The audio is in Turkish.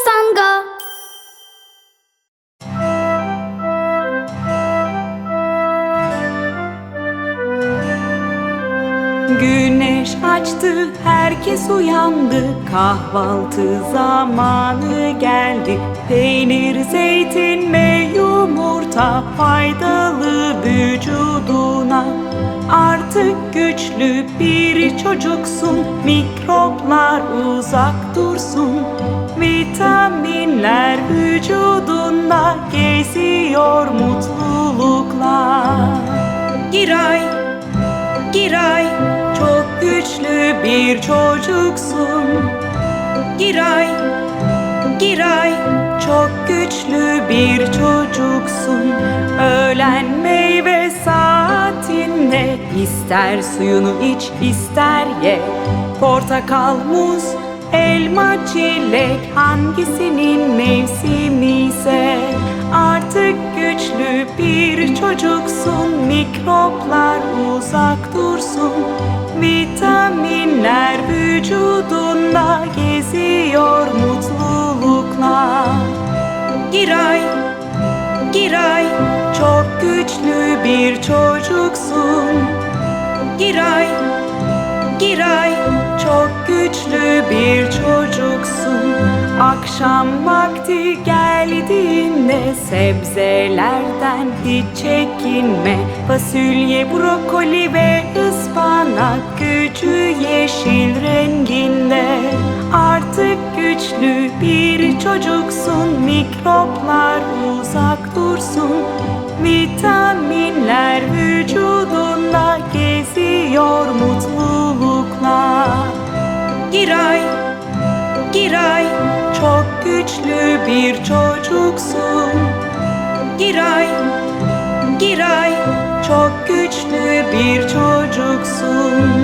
Pazanga. Güneş açtı, herkes uyandı. Kahvaltı zamanı geldi. Peynir, zeytin ve yumurta faydalı vücuduna. Artık güçlü bir çocuksun. Mikroplar uzak dursun. Vücudunda geziyor mutlulukla. Giray Giray. Çok güçlü bir çocuksun. Giray Giray. Çok güçlü bir çocuksun. Öğlen meyve saatinde ister suyunu iç ister ye. Portakal, muz, elma, çilek hangisinin mevsimi ise çocuksun Mikroplar uzak dursun. Vitaminler vücudunda geziyor mutlulukla Giray, Giray çok güçlü bir çocuksun. Giray, Giray çok güçlü bir çocuksun Akşam vakti geldiğinde sebzelerden hiç çekinme. Fasulye, brokoli ve ıspanak gücü yeşil renginde. Artık güçlü bir çocuksun Mikroplar uzak dursun. Vitaminler vücudunda geziyor mutlulukla. Giray, Giray güçlü bir çocuksun. Giray, Giray çok güçlü bir çocuksun